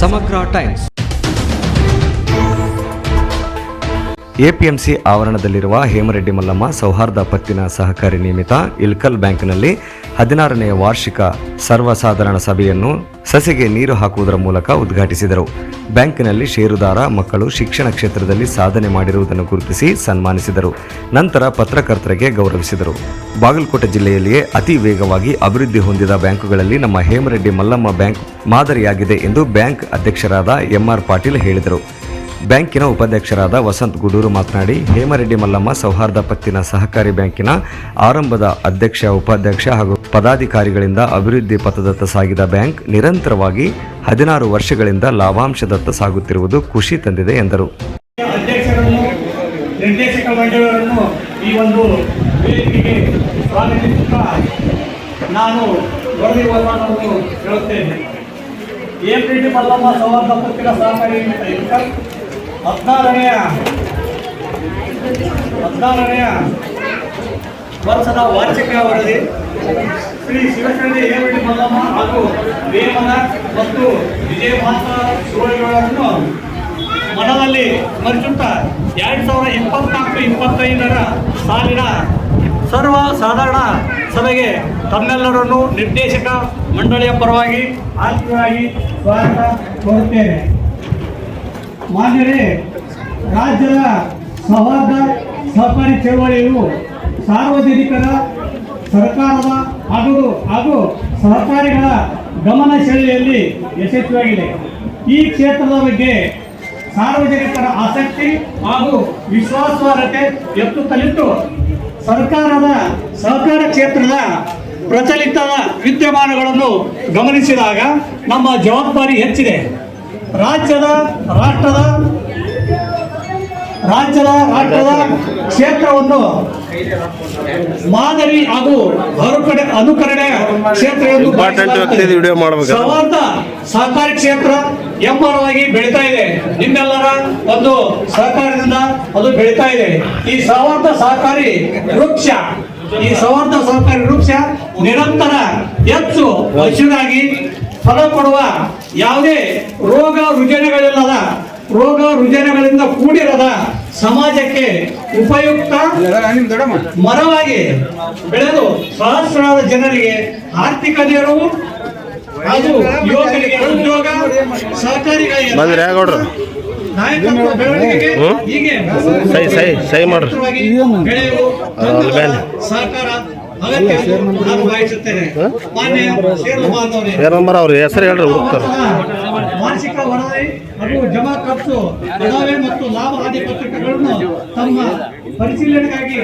समग्र times APMC ಆವರಣದಲ್ಲಿರುವ ಹೇಮರೆಡ್ಡಿ ಮಲ್ಲಮ್ಮ ಸೌಹಾರ್ದ ಪತ್ತಿನ ಸಹಕಾರಿ ನಿಯಮಿತ ಇಲ್ಕಲ್ ಬ್ಯಾಂಕ್ನಲ್ಲಿ ಹದಿನಾರನೆಯ ವಾರ್ಷಿಕ ಸರ್ವಸಾಧಾರಣ ಸಭೆಯನ್ನು ಸಸಿಗೆ ನೀರು ಹಾಕುವುದರ ಮೂಲಕ ಉದ್ಘಾಟಿಸಿದರು. ಬ್ಯಾಂಕಿನಲ್ಲಿ ಷೇರುದಾರ, ಮಕ್ಕಳು ಶಿಕ್ಷಣ ಕ್ಷೇತ್ರದಲ್ಲಿ ಸಾಧನೆ ಮಾಡಿರುವುದನ್ನು ಗುರುತಿಸಿ ಸನ್ಮಾನಿಸಿದರು. ನಂತರ ಪತ್ರಕರ್ತರಿಗೆ ಗೌರವಿಸಿದರು. ಬಾಗಲಕೋಟೆ ಜಿಲ್ಲೆಯಲ್ಲಿಯೇ ಅತಿ ವೇಗವಾಗಿ ಅಭಿವೃದ್ಧಿ ಹೊಂದಿದ ಬ್ಯಾಂಕುಗಳಲ್ಲಿ ನಮ್ಮ ಹೇಮರೆಡ್ಡಿ ಮಲ್ಲಮ್ಮ ಬ್ಯಾಂಕ್ ಮಾದರಿಯಾಗಿದೆ ಎಂದು ಬ್ಯಾಂಕ್ ಅಧ್ಯಕ್ಷರಾದ ಎಂಆರ್ ಪಾಟೀಲ್ ಹೇಳಿದರು. ಬ್ಯಾಂಕಿನ ಉಪಾಧ್ಯಕ್ಷರಾದ ವಸಂತ್ ಗುಡೂರು ಮಾತನಾಡಿ, ಹೇಮರೆಡ್ಡಿ ಮಲ್ಲಮ್ಮ ಸೌಹಾರ್ದ ಪತ್ತಿನ ಸಹಕಾರಿ ಬ್ಯಾಂಕಿನ ಆರಂಭದ ಅಧ್ಯಕ್ಷ, ಉಪಾಧ್ಯಕ್ಷ ಹಾಗೂ ಪದಾಧಿಕಾರಿಗಳಿಂದ ಅಭಿವೃದ್ಧಿ ಪಥದತ್ತ ಸಾಗಿದ ಬ್ಯಾಂಕ್ ನಿರಂತರವಾಗಿ ಹದಿನಾರು ವರ್ಷಗಳಿಂದ ಲಾಭಾಂಶದತ್ತ ಸಾಗುತ್ತಿರುವುದು ಖುಷಿ ತಂದಿದೆ ಎಂದರು. ಸಹಕಾರಿ ಹದಿನಾರನೆಯ. ಹದಿನಾರನೆಯ ವರ್ಷದ ವಾರ್ಷಿಕ ವರದಿ. ಶ್ರೀ ಶಿವಶರಣಿ ಎಪಿಟಿ ಮಲ್ಲಮ್ಮ ಹಾಗೂ ವೇಮನ ಮತ್ತು ವಿಜಯ ಮಾತಾ ಶಿವಳಿಗಳನ್ನು ಮನದಲ್ಲಿ ಸ್ಮರಿಸುತ್ತಾ ಎರಡು ಸಾವಿರದ ಇಪ್ಪತ್ನಾಲ್ಕು ಇಪ್ಪತ್ತೈದರ ಸಾಲಿನ ಸರ್ವ ಸಾಧಾರಣ ಸಭೆಗೆ ತಮ್ಮೆಲ್ಲರನ್ನು ನಿರ್ದೇಶಕ ಮಂಡಳಿಯ ಪರವಾಗಿ ಆತ್ಮೀಯವಾಗಿ ಸ್ವಾಗತ ಕೋರುತ್ತೇನೆ. ಮಾನ್ಯರೇ ರಾಜ್ಯದ ಸೌಹಾರ್ದ ಸಹಕಾರಿ ಚಳವಳಿಯು ಸಾರ್ವಜನಿಕರ, ಸರ್ಕಾರದ ಹಾಗೂ ಹಾಗೂ ಸಹಕಾರಿಗಳ ಗಮನ ಶೈಲಿಯಲ್ಲಿ ಯಶಸ್ವಿಯಾಗಿದೆ. ಈ ಕ್ಷೇತ್ರದ ಬಗ್ಗೆ ಸಾರ್ವಜನಿಕರ ಆಸಕ್ತಿ ಹಾಗೂ ವಿಶ್ವಾಸಾರ್ಹತೆ ಎತ್ತುತ್ತಲಿದ್ದು ಸರ್ಕಾರದ ಸಹಕಾರ ಕ್ಷೇತ್ರದ ಪ್ರಚಲಿತ ವಿದ್ಯಮಾನಗಳನ್ನು ಗಮನಿಸಿದಾಗ ನಮ್ಮ ಜವಾಬ್ದಾರಿ ಹೆಚ್ಚಿದೆ. ರಾಜ್ಯದ ರಾಷ್ಟ್ರದ ರಾಜ್ಯದ ರಾಷ್ಟ್ರದ ಕ್ಷೇತ್ರವನ್ನು ಮಾದರಿ ಹಾಗೂ ಮರುಕಡೆ ಅನುಕರಣೆ ಕ್ಷೇತ್ರ. ಸೌಹಾರ್ದ ಸಹಕಾರಿ ಕ್ಷೇತ್ರ ಎಂಬರವಾಗಿ ಬೆಳೀತಾ ಇದೆ. ನಿಮ್ಮೆಲ್ಲರ ಒಂದು ಸಹಕಾರದಿಂದ ಅದು ಬೆಳೀತಾ ಇದೆ. ಈ ಸವಾರ್ಥ ಸಹಕಾರಿ ವೃಕ್ಷ ಈ ಸವಾರ್ಥ ಸಹಕಾರಿ ವೃಕ್ಷ ನಿರಂತರ ಹೆಚ್ಚು ಹಸಿರಾಗಿ ಫಲ ಕೊಡುವ ಯಾವುದೇ ರೋಗ ರುಜಿನಗಳಿಲ್ಲದ ರೋಗ ರುಜನಗಳಿಂದ ಕೂಡಿರದ ಸಮಾಜಕ್ಕೆ ಉಪಯುಕ್ತ ಮರವಾಗಿ ಬೆಳೆದು ಸಹಸ್ರಾರು ಜನರಿಗೆ ಆರ್ಥಿಕ ನೆರವು ಹಾಗೂ ಯುವಕರಿಗೆ ಉದ್ಯೋಗ ಸಹಕಾರಿಗಳಿಗೆ ನಾಯಕತ್ವ ಬೆಳವಣಿಗೆಗೆ ಹೀಗೆ ಸಹಕಾರ ಅಗತ್ಯ ನಂಬರ್ ಅವ್ರ ಹೆಸರು ಹೇಳ್ರಿ ಹುಡುಕ್ತಾರೆ. ವಾರ್ಷಿಕ ವರದಿ ಹಾಗೂ ಜಮಾ ಖರ್ಚು ಮತ್ತು ಲಾಭ ಆದಿ ಪತ್ರಿಕೆಗಳನ್ನು ತಮ್ಮ ಪರಿಶೀಲನೆಗಾಗಿ